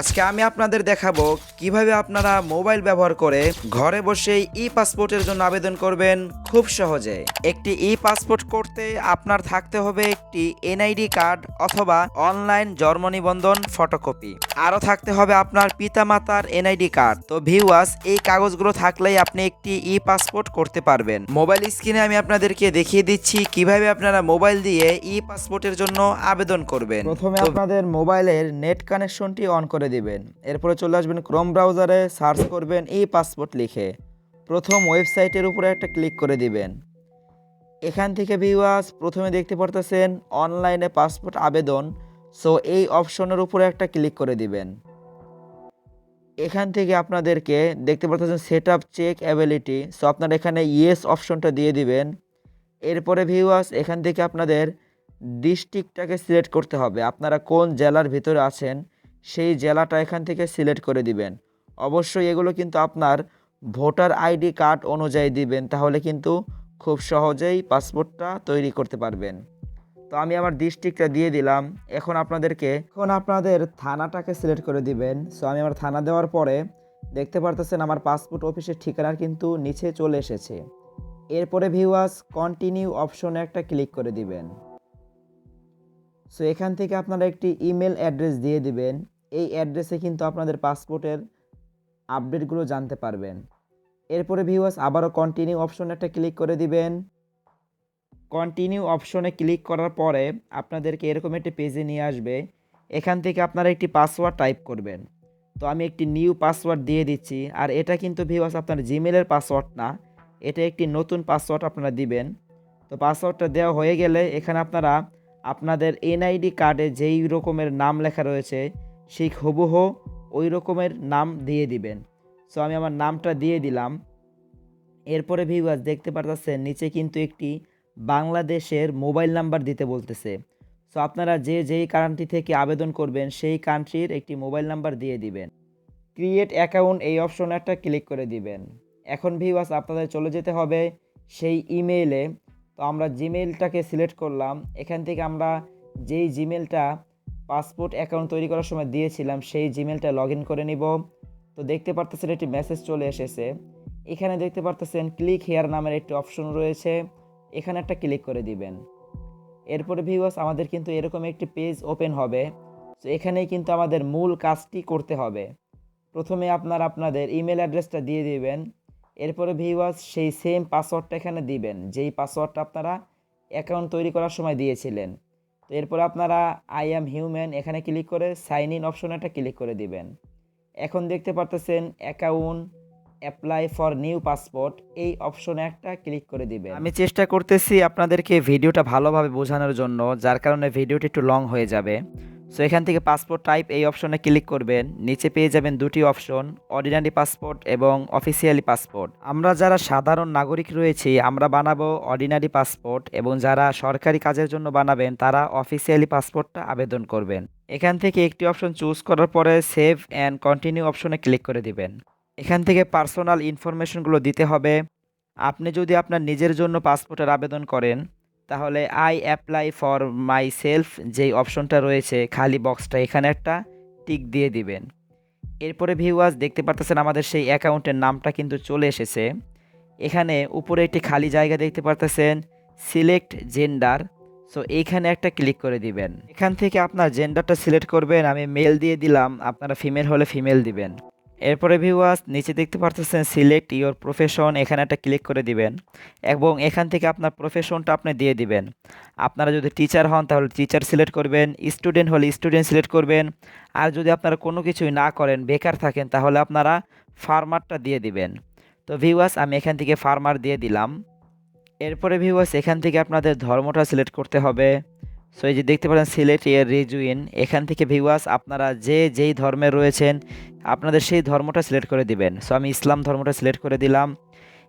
আজকে আমি আপনাদের দেখাবো কীভাবে আপনারা মোবাইল ব্যবহার করে ঘরে বসেই ই পাসপোর্টের জন্য আবেদন করবেন খুব সহজে। একটি ই পাসপোর্ট করতে আপনার থাকতে হবে একটি এনআইডি কার্ড অথবা অনলাইন জন্ম নিবন্ধন ফটোকপি। আরও থাকতে হবে আপনার পিতামাতার এনআইডি কার্ড। তো ভিউয়াস এই কাগজগুলো থাকলেই আপনি একটি ই পাসপোর্ট করতে পারবেন। মোবাইল স্ক্রিনে আমি আপনাদেরকে দেখিয়ে দিচ্ছি কীভাবে আপনারা মোবাইল দিয়ে ই পাসপোর্টের জন্য আবেদন করবেন। প্রথমে আপনাদের মোবাইলের নেট কানেকশনটি অন করে দিবেন। এরপরে চলে আসবেন ক্রোম ব্রাউজারে সার্চ করবেন ই পাসপোর্ট লিখে। প্রথম ওয়েবসাইটের উপরে একটা ক্লিক করে দিবেন। এখান থেকে ভিউয়ার্স প্রথমে দেখতে পারতেছেন অনলাইনে পাসপোর্ট আবেদন। সো এই অপশনের উপরে একটা ক্লিক করে দিবেন। এখান থেকে আপনাদেরকে দেখতে পাচ্ছেন set up check ability so আপনারা এখানে ইয়েস অপশনটা দিয়ে দিবেন। এরপরে ভিউয়ার্স এখান থেকে আপনাদের ডিস্ট্রিক্টটাকে সিলেক্ট করতে হবে। আপনারা কোন জেলার ভিতরে আছেন? সেই জেলাটা এখান থেকে সিলেক্ট করে দিবেন। অবশ্যই এগুলো কিন্তু আপনার ভোটার আইডি কার্ড অনুযায়ী দিবেন, তাহলে কিন্তু খুব সহজেই পাসপোর্টটা তৈরি করতে পারবেন। তো আমি আমার ডিস্ট্রিক্টটা দিয়ে দিলাম, এখন আপনাদেরকে, এখন আপনাদের থানাটাকে সিলেক্ট করে দিবেন। সো আমি আমার থানা দেওয়ার পরে দেখতে পারতেছেন আমার পাসপোর্ট অফিসের ঠিকানা কিন্তু নিচে চলে এসেছে। এরপরে ভিউয়ার্স কন্টিনিউ অপশনে একটা ক্লিক করে দিবেন। সো এখান থেকে আপনারা একটি ইমেল অ্যাড্রেস দিয়ে দিবেন। এই অ্যাড্রেসে কিন্তু আপনাদের পাসপোর্টের আপডেটগুলো জানতে পারবেন। এরপরে ভিউয়ার্স আবারও কন্টিনিউ অপশনে একটা ক্লিক করে দিবেন। কন্টিনিউ অপশনে ক্লিক করার পরে আপনাদেরকে এরকম একটি পেজে নিয়ে আসবে। এখান থেকে আপনারা একটি পাসওয়ার্ড টাইপ করবেন। তো আমি একটি নিউ পাসওয়ার্ড দিয়ে দিচ্ছি। আর এটা কিন্তু ভিউয়ার্স আপনার জিমেলের পাসওয়ার্ড না। এটা একটি নতুন পাসওয়ার্ড আপনারা দিবেন। তো পাসওয়ার্ডটা দেওয়া হয়ে গেলে এখানে আপনারা আপনাদের এনআইডি কার্ডে যেই রকমের নাম লেখা রয়েছে সেই হুবহু ওই রকমের নাম দিয়ে দিবেন। সো আমি আমার নামটা দিয়ে দিলাম। এরপরে ভিউয়ার্স দেখতে পারতেছেন, নিচে কিন্তু একটি বাংলাদেশের মোবাইল নাম্বার দিতে বলতেছে। সো আপনারা যে যেই কান্ট্রি থেকে আবেদন করবেন, সেই কান্ট্রির একটি মোবাইল নাম্বার দিয়ে দিবেন। ক্রিয়েট অ্যাকাউন্ট এই অপশনে একটা ক্লিক করে দিবেন। এখন ভিউয়ার্স আপনাদের চলে যেতে হবে সেই ইমেইলে তো আমরা জিমেইলটাকে সিলেক্ট করলাম। এখান থেকে আমরা যেই জিমেলটা পাসপোর্ট অ্যাকাউন্ট তৈরি করার সময় দিয়েছিলাম, সেই জিমেলটা লগ ইন করে নিব। তো দেখতে পারতেছেন একটি মেসেজ চলে এসেছে। এখানে দেখতে পারতেছেন ক্লিক হেয়ার নামের একটি অপশন রয়েছে। এখানে একটা ক্লিক করে দিবেন। এরপরে ভিউয়ার্স আমাদের কিন্তু এরকম একটি পেজ ওপেন হবে। তো এখানেই কিন্তু আমাদের মূল কাজটি করতে হবে। প্রথমে আপনার আপনাদের ইমেল অ্যাড্রেসটা দিয়ে দিবেন। এরপরে ভিউয়ার্স সেই সেম পাসওয়ার্ডটা এখানে দিবেন, যেই পাসওয়ার্ডটা আপনারা অ্যাকাউন্ট তৈরি করার সময় দিয়েছিলেন। তো এরপর আপনারা আই অ্যাম হিউম্যান এখানে ক্লিক করে সাইন ইন অপশন একটা ক্লিক করে দিবেন। এখন দেখতে পারতেছেন account apply for new passport এই অপশনে একটা ক্লিক করে দিবেন। আমি চেষ্টা করতেছি আপনাদেরকে ভিডিওটা ভালোভাবে বোঝানোর জন্য, যার কারণে ভিডিওটি একটু লং হয়ে যাবে। সো এখান থেকে পাসপোর্ট টাইপ এই অপশনে ক্লিক করবেন। নিচে পেয়ে যাবেন দুটি অপশন অর্ডিনারি পাসপোর্ট এবং অফিসিয়ালি পাসপোর্ট আমরা যারা সাধারণ নাগরিক রয়েছি, আমরা বানাবো অর্ডিনারি পাসপোর্ট এবং যারা সরকারি কাজের জন্য বানাবেন, তারা অফিসিয়ালি পাসপোর্টটা আবেদন করবেন। এখান থেকে একটি অপশন চুজ করার পরে সেভ অ্যান্ড কন্টিনিউ অপশনে ক্লিক করে দিবেন। এখান থেকে পার্সোনাল ইনফরমেশনগুলো দিতে হবে। আপনি যদি আপনার নিজের জন্য পাসপোর্টের আবেদন করেন তাহলে I apply for myself যেই অপশনটা রয়েছে, খালি বক্সটা এখানে একটা টিক দিয়ে দিবেন। এরপরে ভিউয়ার্স দেখতে পারতেছেন আমাদের সেই অ্যাকাউন্টের নামটা কিন্তু চলে এসেছে। এখানে উপরে একটি খালি জায়গা দেখতে পারতেছেন সিলেক্ট জেন্ডার সো এইখানে একটা ক্লিক করে দিবেন। এখান থেকে আপনার জেন্ডারটা সিলেক্ট করবেন, আমি মেল দিয়ে দিলাম, আপনারা ফিমেল হলে ফিমেল দিবেন। এরপরে ভিউয়ার্স নিচে দেখতে পারতেছেন সিলেক্ট ইওর প্রফেশন এখানে একটা ক্লিক করে দিবেন এবং এখান থেকে আপনার প্রফেশনটা আপনি দিয়ে দিবেন। আপনারা যদি টিচার হন, তাহলে টিচার সিলেক্ট করবেন স্টুডেন্ট হলে স্টুডেন্ট সিলেক্ট করবেন। আর যদি আপনারা কোনো কিছুই না করেন, বেকার থাকেন, তাহলে আপনারা ফার্মারটা দিয়ে দিবেন। তো ভিউয়ার্স আমি এখান থেকে ফার্মার দিয়ে দিলাম। এরপরে ভিউয়ার্স এখান থেকে আপনাদের ধর্মটা সিলেক্ট করতে হবে। সো এই যে দেখতে পারেন সিলেট ইয়ার রিজুইন। এখান থেকে ভিউয়ার্স আপনারা যে যেই ধর্মে রয়েছেন, আপনাদের সেই ধর্মটা সিলেক্ট করে দিবেন। সো আমি ইসলাম ধর্মটা সিলেক্ট করে দিলাম।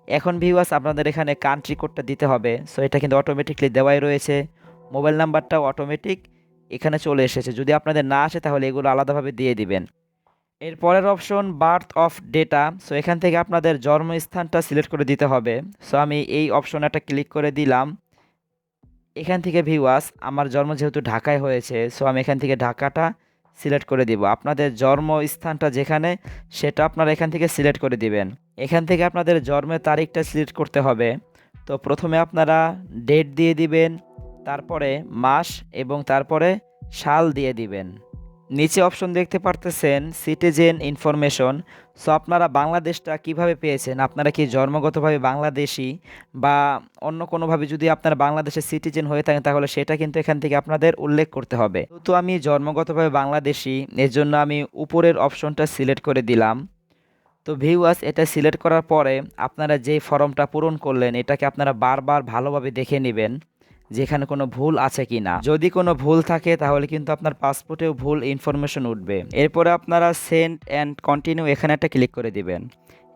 এখন ভিউয়ার্স আপনাদের এখানে কান্ট্রি কোডটা দিতে হবে। সো এটা কিন্তু অটোমেটিকলি দেওয়াই রয়েছে। মোবাইল নাম্বারটাও অটোমেটিক এখানে চলে এসেছে। যদি আপনাদের না আসে, তাহলে এগুলো আলাদাভাবে দিয়ে দিবেন। এর পরের option birth of data so এখান থেকে আপনাদের জন্মস্থানটা সিলেক্ট করে দিতে হবে। সো আমি এই অপশন একটা ক্লিক করে দিলাম। এখান থেকে ভিওয়াস আমার জন্ম যেহেতু ঢাকায় হয়েছে সো আমি এখান থেকে ঢাকাটা সিলেক্ট করে দিব। আপনাদের জন্মস্থানটা যেখানে, সেটা আপনারা এখান থেকে সিলেক্ট করে দিবেন। এখান থেকে আপনাদের জন্মের তারিখটা সিলেক্ট করতে হবে। তো প্রথমে আপনারা ডেট দিয়ে দিবেন, তারপরে মাস এবং তারপরে সাল দিয়ে দিবেন। নিচে অপশন দেখতে পারতেছেন সিটিজেন ইনফরমেশন। সো আপনারা বাংলাদেশটা কীভাবে পেয়েছেন? আপনারা কি জন্মগতভাবে বাংলাদেশি বা অন্য কোনোভাবে যদি আপনারা বাংলাদেশের সিটিজেন হয়ে থাকেন তাহলে সেটা কিন্তু এখান থেকে আপনাদের উল্লেখ করতে হবে। তো আমি জন্মগতভাবে বাংলাদেশি এর জন্য আমি উপরের অপশনটা সিলেক্ট করে দিলাম। তো ভিউয়ার্স, এটা সিলেক্ট করার পরে আপনারা যেই ফর্মটা পূরণ করলেন, এটাকে আপনারা বারবার ভালোভাবে দেখে নেবেন। যেখানে কোনো ভুল আছে কি না যদি কোনো ভুল থাকে, তাহলে কিন্তু আপনার পাসপোর্টেও ভুল ইনফরমেশন উঠবে। এরপরে আপনারা সেন্ড অ্যান্ড কন্টিনিউ এখানে একটা ক্লিক করে দিবেন।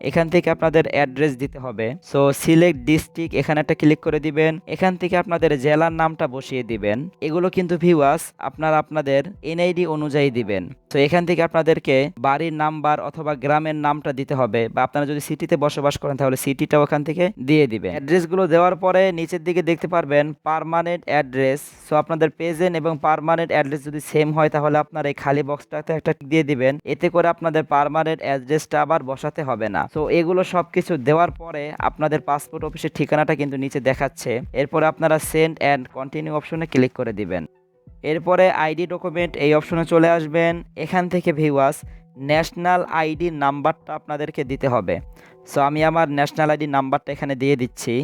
এখান থেকে আপনাদের অ্যাড্রেস দিতে হবে। সো সিলেক্ট ডিস্ট্রিক্ট এখানে একটা ক্লিক করে দিবেন। এখান থেকে আপনাদের জেলার নামটা বসিয়ে দিবেন। এগুলো কিন্তু ভিউয়ার্স আপনারা আপনাদের এনআইডি অনুযায়ী দিবেন। তো এখান থেকে আপনাদেরকে বাড়ির নাম্বার অথবা গ্রামের নামটা দিতে হবে বা আপনারা যদি সিটিতে বসবাস করেন, তাহলে সিটিটাও ওখান থেকে দিয়ে দিবেন। অ্যাড্রেসগুলো দেওয়ার পরে নিচের দিকে দেখতে পারবেন পারমানেন্ট অ্যাড্রেস সো আপনাদের প্রেজেন্ট এবং পারমানেন্ট অ্যাড্রেস যদি সেম হয়, তাহলে আপনার এই খালি বক্সটাতে একটা দিয়ে দিবেন। এতে করে আপনাদের পারমানেন্ট অ্যাড্রেসটা আবার বসাতে হবে না। তো এগুলো সব কিছু দেওয়ার পরে আপনাদের পাসপোর্ট অফিসের ঠিকানাটা কিন্তু নিচে দেখাচ্ছে। এরপরে আপনারা সেন্ড অ্যান্ড কন্টিনিউ অপশনে ক্লিক করে দিবেন। এরপরে আইডি ডকুমেন্ট এই অপশনে চলে আসবেন। এখান থেকে ভিউয়াস ন্যাশনাল আইডি নাম্বারটা আপনাদেরকে দিতে হবে। সো আমি আমার ন্যাশনাল আইডি নাম্বারটা এখানে দিয়ে দিচ্ছি।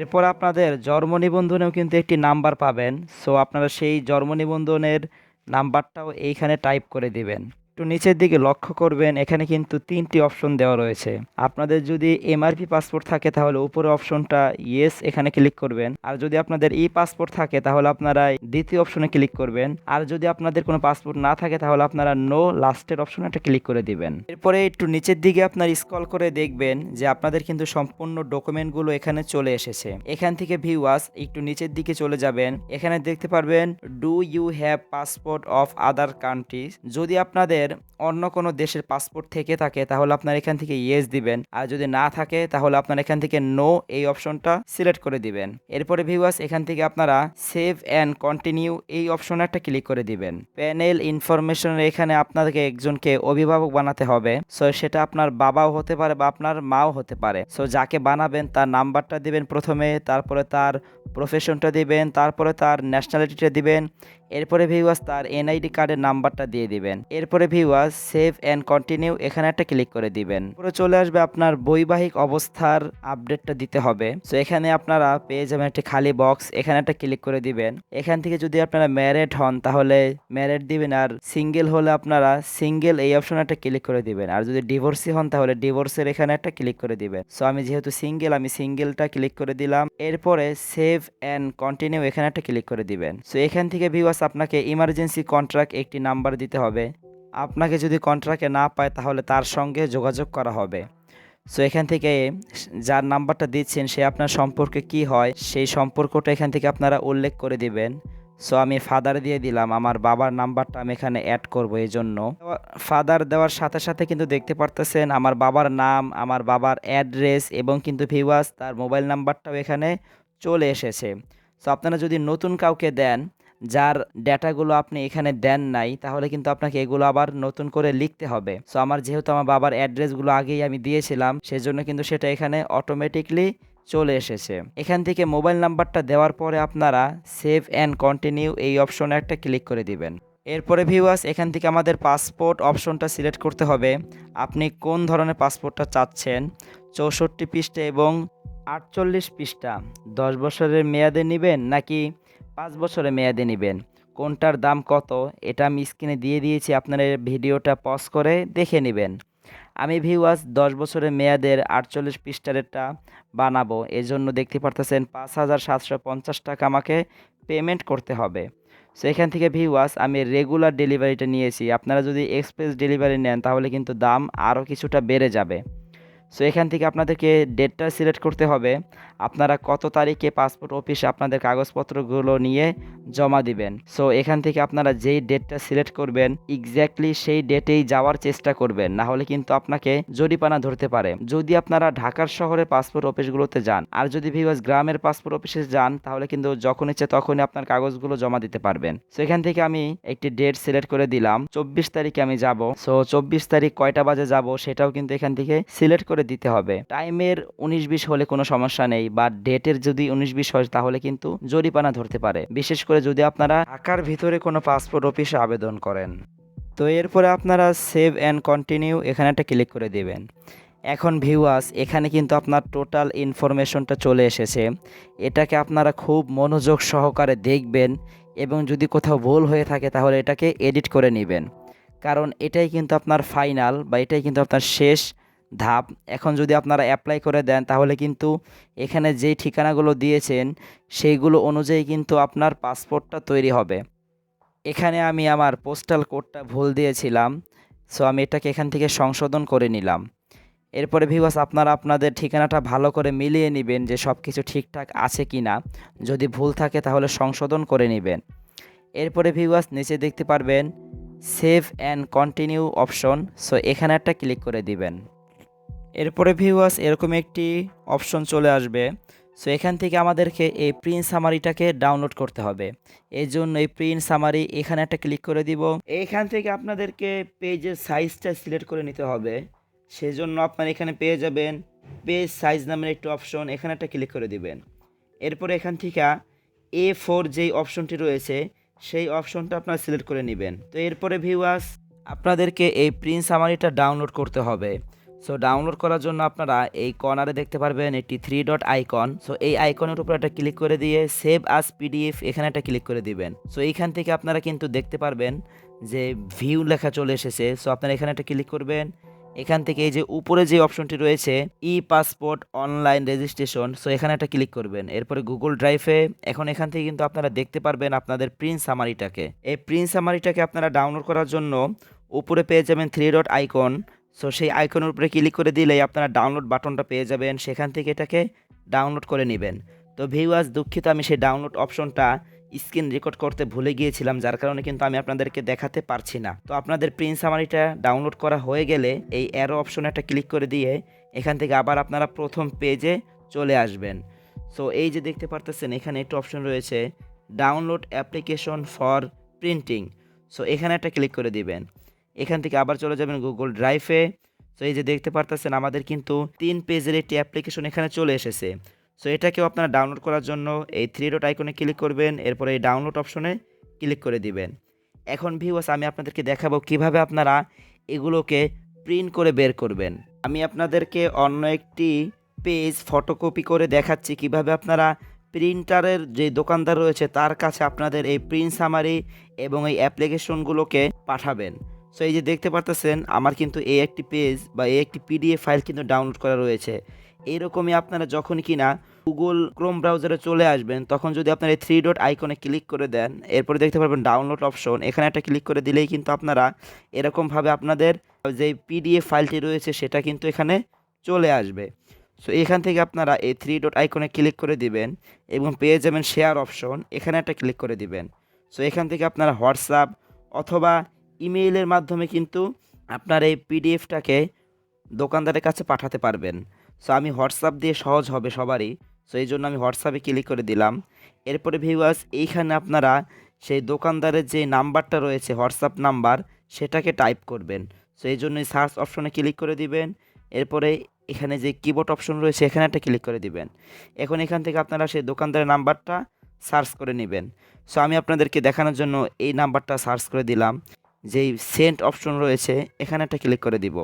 এরপর আপনাদের জন্ম নিবন্ধনেও কিন্তু একটি নাম্বার পাবেন। সো আপনারা সেই জন্ম নিবন্ধনের নাম্বারটাও এইখানে টাইপ করে দিবেন। একটু নিচের দিকে লক্ষ্য করবেন, এখানে কিন্তু তিনটি অপশন দেওয়া রয়েছে। আপনাদের যদি এমআরপি পাসপোর্ট থাকে তাহলে উপরে অপশনটা ইয়েস এখানে ক্লিক করবেন। আর যদি আপনাদের ই পাসপোর্ট থাকে তাহলে আপনারা দ্বিতীয় অপশনে ক্লিক করবেন। আর যদি আপনাদের কোনো পাসপোর্ট না থাকে তাহলে আপনারা নো লাস্টের অপশনে একটা ক্লিক করে দিবেন। এরপরে একটু নিচের দিকে আপনার স্ক্রল করে দেখবেন যে আপনাদের কিন্তু সম্পূর্ণ ডকুমেন্টগুলো এখানে চলে এসেছে। এখান থেকে ভিউয়াস একটু নিচের দিকে চলে যাবেন। এখানে দেখতে পারবেন do you have passport of other countries যদি আপনাদের অন্য কোনো দেশের পাসপোর্ট থেকে থাকে, তাহলে আপনার এখান থেকে ইয়েস দিবেন। আর যদি না থাকে, তাহলে আপনার এখান থেকে নো এই অপশনটা সিলেক্ট করে দিবেন। এরপরে ভিউয়ার্স এখান থেকে আপনারা সেভ অ্যান্ড কন্টিনিউ এই অপশন একটা ক্লিক করে দিবেন। প্যানেল ইনফরমেশন এখানে আপনাকে একজনকে অভিভাবক বানাতে হবে। সো সেটা আপনার বাবাও হতে পারে বা আপনার মাও হতে পারে। সো যাকে বানাবেন, তার নাম্বারটা দিবেন প্রথমে, তারপরে তার প্রফেশনটা দিবেন, তারপরে তার ন্যাশনালিটিটা দিবেন। এরপরে ভিউয়ার্স তার এনআইডি কার্ডের নাম্বারটা দিয়ে দিবেন। এরপরে ভিউয়ার্স, সেভ অ্যান্ড কন্টিনিউ, এখানে একটা ক্লিক করে দিবেন। পুরো চলে আসবে আপনার বৈবাহিক অবস্থার আপডেটটা দিতে হবে। সো এখানে আপনারা পেয়ে যাবেন একটি খালি বক্স এখানে একটা ক্লিক করে দিবেন। এখান থেকে যদি আপনারা ম্যারেড হন, তাহলে ম্যারেড দিবেন, আর সিঙ্গেল হলে আপনারা সিঙ্গেল এই অপশনে একটা ক্লিক করে দিবেন। আর যদি ডিভোর্সি হন, তাহলে ডিভোর্সের এখানে একটা ক্লিক করে দিবেন। সো আমি যেহেতু সিঙ্গেল আমি সিঙ্গেলটা ক্লিক করে দিলাম। এরপরে সেভ অ্যান্ড কন্টিনিউ, এখানে একটা ক্লিক করে দিবেন। সো এখান থেকে ভিউয়ার্স, আপনাকে ইমার্জেন্সি কন্ট্রাক্ট একটি নাম্বার দিতে হবে। আপনাকে যদি কন্ট্রাক্টে না পায়, তাহলে তার সঙ্গে যোগাযোগ করা হবে। সো এখান থেকে যার নাম্বারটা দিচ্ছেন, সে আপনার সম্পর্কে কি হয়, সেই সম্পর্কটা এখান থেকে আপনারা উল্লেখ করে দিবেন। সো আমি ফাদার দিয়ে দিলাম, আমার বাবার নাম্বারটা আমি এখানে অ্যাড করব এই জন্য ফাদার দেওয়ার সাথে সাথে কিন্তু দেখতে পারতেছেন, আমার বাবার নাম, আমার বাবার অ্যাড্রেস এবং কিন্তু ভিওয়াস তার মোবাইল নাম্বারটাও এখানে চলে এসেছে। সো আপনারা যদি নতুন কাউকে দেন যার ডেটাগুলো আপনি এখানে দেন নাই, তাহলে কিন্তু আপনাকে এগুলো আবার নতুন করে লিখতে হবে। সো আমার যেহেতু আমার বাবার অ্যাড্রেসগুলো আগেই আমি দিয়েছিলাম, সেজন্য কিন্তু সেটা এখানে অটোমেটিকলি চলে এসেছে। এখান থেকে মোবাইল নাম্বারটা দেওয়ার পরে আপনারা সেভ অ্যান্ড কন্টিনিউ এই অপশনে একটা ক্লিক করে দিবেন। এরপরে ভিউয়ার্স এখান থেকে আমাদের পাসপোর্ট অপশনটা সিলেক্ট করতে হবে। আপনি কোন ধরনের পাসপোর্টটা চাচ্ছেন? চৌষট্টি পৃষ্ঠা এবং আটচল্লিশ পৃষ্ঠা। দশ বছরের মেয়াদে নেবেন নাকি পাঁচ বছরের মেয়াদে নেবেন। কোনটার দাম কত, এটা আমি স্ক্রিনে দিয়ে দিয়েছি, আপনারা ভিডিওটা পজ করে দেখে নেবেন। আমি ভিউয়ার্স দশ বছরের মেয়াদের আটচল্লিশ পৃষ্ঠারেরটা বানাবো, এজন্য দেখতে পারতেছেন পাঁচ হাজার সাতশো পঞ্চাশ টাকা আমাকে পেমেন্ট করতে হবে। সো এখান থেকে ভিউয়ার্স আমি রেগুলার ডেলিভারিটা নিয়েছি। আপনারা যদি এক্সপ্রেস ডেলিভারি নেন, তাহলে কিন্তু দাম আরও কিছুটা বেড়ে যাবে। সো এখান থেকে আপনাদেরকে ডেটটা সিলেক্ট করতে হবে। আপনারা কত তারিখে পাসপোর্ট অফিসে আপনাদের কাগজপত্রগুলো নিয়ে জমা দিবেন? সো এখান থেকে আপনারা যেই ডেটটা সিলেক্ট করবেন এক্স্যাক্টলি সেই ডেটেই যাওয়ার চেষ্টা করবেন। না হলে কিন্তু আপনাকে জরিপানা ধরতে পারে। যদি আপনারা ঢাকার শহরে পাসপোর্ট অফিসগুলোতে যান, আর যদি ভিউয়ার্স গ্রামের পাসপোর্ট অফিসে যান, তাহলে কিন্তু যখন ইচ্ছে তখনই আপনার কাগজগুলো জমা দিতে পারবেন। সো এখান থেকে আমি একটি ডেট সিলেক্ট করে দিলাম। চব্বিশ তারিখে আমি যাব। সো চব্বিশ তারিখ কয়টা বাজে যাব সেটাও কিন্তু এখান থেকে সিলেক্ট করে দিতে হবে। টাইমের উনিশ বিশ হলে কোনো সমস্যা নেই বা ডেটের যদি উনিশ বিশ হয় তাহলে কিন্তু জরিপানা ধরতে পারে। বিশেষ করে যদি আপনারা ঢাকার ভিতরে কোনো পাসপোর্ট অফিসে আবেদন করেন। তো এরপরে আপনারা সেভ অ্যান্ড কন্টিনিউ এখানে একটা ক্লিক করে দেবেন। এখন ভিউয়ার্স এখানে কিন্তু আপনার টোটাল ইনফরমেশনটা চলে এসেছে। এটাকে আপনারা খুব মনোযোগ সহকারে দেখবেন এবং যদি কোথাও ভুল হয়ে থাকে তাহলে এটাকে এডিট করে নেবেন। কারণ এটাই কিন্তু আপনার ফাইনাল বা এটাই কিন্তু আপনার শেষ ধাপ। এখন যদি আপনারা অ্যাপ্লাই করে দেন, তাহলে কিন্তু এখানে যেই ঠিকানাগুলো দিয়েছেন, সেইগুলো অনুযায়ী কিন্তু আপনার পাসপোর্টটা তৈরি হবে। এখানে আমি আমার পোস্টাল কোডটা ভুল দিয়েছিলাম সো আমি এটাকে এখান থেকে সংশোধন করে নিলাম। এরপরে ভিউয়ার্স আপনারা আপনাদের ঠিকানাটা ভালো করে মিলিয়ে নেবেন যে সব কিছু ঠিকঠাক আছে কি না যদি ভুল থাকে, তাহলে সংশোধন করে নেবেন। এরপরে ভিউয়ার্স নিচে দেখতে পারবেন save and continue option so এখানে একটা ক্লিক করে দিবেন। এরপরে ভিউয়ার্স এরকম একটি অপশন চলে আসবে। সো এখান থেকে আমাদেরকে এই প্রিন্ট সামারিটাকে ডাউনলোড করতে হবে। এই জন্য এই প্রিন্ট সামারি এখানে একটা ক্লিক করে দিব। এইখান থেকে আপনাদেরকে পেজের সাইজটা সিলেক্ট করে নিতে হবে। সেজন্য আপনার এখানে পেয়ে যাবেন পেজ সাইজ নামের একটি অপশন এখানে একটা ক্লিক করে দিবেন। এরপরে এখান থেকে এ ফোর যেই অপশনটি রয়েছে, সেই অপশনটা আপনারা সিলেক্ট করে নেবেন। তো এরপরে ভিউয়ার্স আপনাদেরকে এই প্রিন্ট সামারিটা ডাউনলোড করতে হবে। সো ডাউনলোড করার জন্য আপনারা এই কর্নারে দেখতে পারবেন একটি থ্রি ডট আইকন সো এই আইকনের উপর একটা ক্লিক করে দিয়ে সেভ আস পিডিএফ এখানে একটা ক্লিক করে দিবেন। সো এইখান থেকে আপনারা কিন্তু দেখতে পারবেন যে ভিউ লেখা চলে এসেছে। সো আপনারা এখানে একটা ক্লিক করবেন। এখান থেকে এই যে উপরে যে অপশনটি রয়েছে e passport online registration so এখানে একটা ক্লিক করবেন। এরপরে গুগল ড্রাইভে এখন এখান থেকে কিন্তু আপনারা দেখতে পারবেন আপনাদের প্রিন্ট সামারিটাকে এই প্রিন্ট সামারিটাকে আপনারা ডাউনলোড করার জন্য উপরে পেয়ে যাবেন থ্রি ডট আইকন সো সেই আইকনের উপরে ক্লিক করে দিলেই আপনারা ডাউনলোড বাটনটা পেয়ে যাবেন। সেখান থেকে এটাকে ডাউনলোড করে নেবেন। তো ভিউয়ার্স দুঃখিত, আমি সেই ডাউনলোড অপশনটা স্ক্রিন রেকর্ড করতে ভুলে গিয়েছিলাম, যার কারণে কিন্তু আমি আপনাদেরকে দেখাতে পারছি না। তো আপনাদের প্রিন্ট সামারিটা ডাউনলোড করা হয়ে গেলে এই অ্যারো অপশনে একটা ক্লিক করে দিয়ে এখান থেকে আবার আপনারা প্রথম পেজে চলে আসবেন। সো এই যে দেখতে পারতেছেন, এখানে একটা অপশন রয়েছে download application for printing so এখানে একটা ক্লিক করে দিবেন। এখান থেকে আবার চলে যাবেন গুগল ড্রাইভে সো এই যে দেখতে পারতেছেন, আমাদের কিন্তু তিন পেজের একটি অ্যাপ্লিকেশন এখানে চলে এসেছে। সো এটাকেও আপনারা ডাউনলোড করার জন্য এই থ্রি ডট আইকনে ক্লিক করবেন, এরপরে এই ডাউনলোড অপশনে ক্লিক করে দিবেন। এখন ভিউয়ার্স আমি আপনাদেরকে দেখাবো কীভাবে আপনারা এগুলোকে প্রিন্ট করে বের করবেন। আমি আপনাদেরকে অন্য একটি পেজ ফটোকপি করে দেখাচ্ছি কীভাবে আপনারা প্রিন্টারের যে দোকানদার রয়েছে, তার কাছে আপনাদের এই প্রিন্ট সামারি এবং এই অ্যাপ্লিকেশনগুলোকে পাঠাবেন। সো এই যে দেখতে পারতেছেন, আমার কিন্তু এই একটি পেজ বা এই একটি পিডিএফ ফাইল কিন্তু ডাউনলোড করা রয়েছে। এইরকমই আপনারা যখন কিনা গুগল ক্রোম ব্রাউজারে চলে আসবেন, তখন যদি আপনারা এই থ্রি ডট আইকনে ক্লিক করে দেন, এরপরে দেখতে পারবেন ডাউনলোড অপশন এখানে একটা ক্লিক করে দিলেই কিন্তু আপনারা এরকমভাবে আপনাদের যে পিডিএফ ফাইলটি রয়েছে, সেটা কিন্তু এখানে চলে আসবে। সো এখান থেকে আপনারা এই থ্রি ডট আইকনে ক্লিক করে দিবেন এবং পেয়ে যাবেন শেয়ার অপশন এখানে একটা ক্লিক করে দিবেন। সো এখান থেকে আপনারা হোয়াটসঅ্যাপ অথবা ইমেইলের মাধ্যমে কিন্তু আপনার এই পিডিএফটাকে দোকানদারের কাছে পাঠাতে পারবেন। সো আমি হোয়াটসঅ্যাপ দিয়ে সহজ হবে সবারই। সো এই জন্য আমি হোয়াটসঅ্যাপে ক্লিক করে দিলাম। এরপরে ভিউয়ার্স এইখানে আপনারা সেই দোকানদারের যে নাম্বারটা রয়েছে হোয়াটসঅ্যাপ নাম্বার, সেটাকে টাইপ করবেন। সো এই জন্য সার্চ অপশনে ক্লিক করে দিবেন। এরপরে এখানে যে কিবোর্ড অপশন রয়েছে, এখানে একটা ক্লিক করে দিবেন। এখন এখান থেকে আপনারা সেই দোকানদারের নাম্বারটা সার্চ করে নেবেন। সো আমি আপনাদেরকে দেখানোর জন্য এই নাম্বারটা সার্চ করে দিলাম। যেই সেন্ট অপশন রয়েছে, এখানে একটা ক্লিক করে দিব।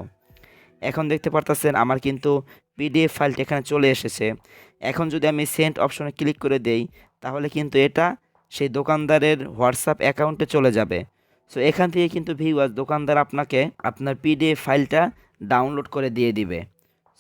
এখন দেখতে পারতেছেন আমার কিন্তু পিডিএফ ফাইলটা এখানে চলে এসেছে। এখন যদি আমি সেন্ট অপশনে ক্লিক করে দেই, তাহলে কিন্তু এটা সেই দোকানদারের হোয়াটসঅ্যাপ অ্যাকাউন্টে চলে যাবে। সো এখান থেকে কিন্তু ভিউয়ার্স দোকানদার আপনাকে আপনার পিডিএফ ফাইলটা ডাউনলোড করে দিয়ে দিবে।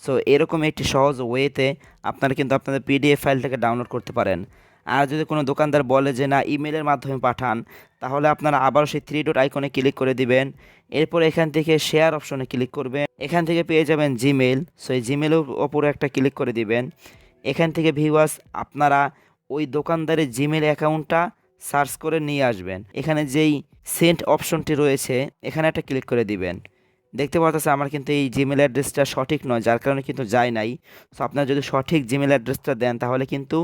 সো এরকম একটি সহজ ওয়েতে আপনারা কিন্তু আপনাদের পিডিএফ ফাইলটাকে ডাউনলোড করতে পারেন। আর যদি কোনো দোকানদার বলে যে, না ইমেলের মাধ্যমে পাঠান, তাহলে আপনারা আবারও সেই থ্রি ডট আইকনে ক্লিক করে দিবেন। এরপর এখান থেকে শেয়ার অপশনে ক্লিক করবেন। এখান থেকে পেয়ে যাবেন জিমেল সো এই জিমেলের ওপরে একটা ক্লিক করে দিবেন। এখান থেকে ভিউয়ার্স আপনারা ওই দোকানদারের জিমেল অ্যাকাউন্টটা সার্চ করে নিয়ে আসবেন। এখানে যেই সেন্ট অপশনটি রয়েছে, এখানে একটা ক্লিক করে দিবেন। দেখতে পাচ্ছেন আমার কিন্তু এই জিমেল অ্যাড্রেসটা সঠিক নয়, যার কারণে কিন্তু যায় নাই। সো আপনারা যদি সঠিক জিমেল অ্যাড্রেসটা দেন, তাহলে কিন্তু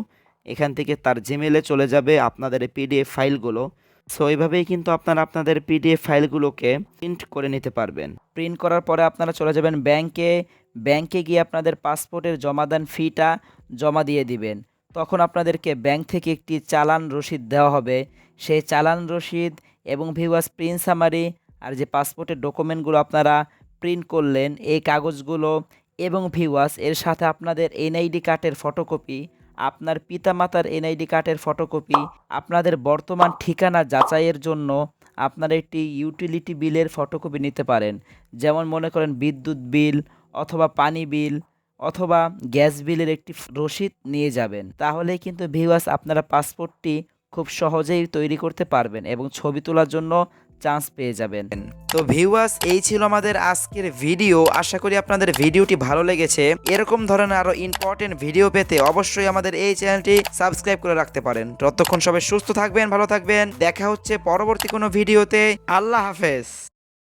এখান থেকে তার জিমেলে চলে যাবে আপনাদের পিডিএফ ফাইলগুলো। সো এইভাবেই কিন্তু আপনারা আপনাদের পিডিএফ ফাইলগুলোকে প্রিন্ট করে নিতে পারবেন। প্রিন্ট করার পরে আপনারা চলে যাবেন ব্যাংকে ব্যাংকে গিয়ে আপনাদের পাসপোর্টের জমাদান ফিটা জমা দিয়ে দিবেন। তখন আপনাদেরকে ব্যাংক থেকে একটি চালান রসিদ দেওয়া হবে। সেই চালান রসিদ এবং ভিউয়াস প্রিন্ট সামারি আর যে পাসপোর্টের ডকুমেন্টগুলো আপনারা প্রিন্ট করলেন, এই কাগজগুলো এবং ভিউয়াস এর সাথে আপনাদের এনআইডি কার্ডের ফটোকপি আপনার পিতামাতার এনআইডি কার্ডের ফটোকপি, আপনাদের বর্তমান ঠিকানা যাচাইয়ের জন্য আপনার একটি ইউটিলিটি বিলের ফটোকপি নিতে পারেন। যেমন মনে করেন বিদ্যুৎ বিল অথবা পানি বিল অথবা গ্যাস বিলের একটি রসিদ নিয়ে যাবেন। তাহলেই কিন্তু ভিউয়ার্স আপনারা পাসপোর্টটি খুব সহজেই তৈরি করতে পারবেন এবং ছবি তোলার জন্য চান্স পেয়ে যাবেন। তো ভিউয়ার্স এই ছিল আমাদের আজকের ভিডিও আশা করি আপনাদের ভিডিওটি ভালো লেগেছে। এরকম ধরনের আরও ইম্পর্টেন্ট ভিডিও পেতে অবশ্যই আমাদের এই চ্যানেলটি সাবস্ক্রাইব করে রাখতে পারেন। ততক্ষণ সবাই সুস্থ থাকবেন, ভালো থাকবেন। দেখা হচ্ছে পরবর্তী কোনো ভিডিওতে আল্লাহ হাফেজ।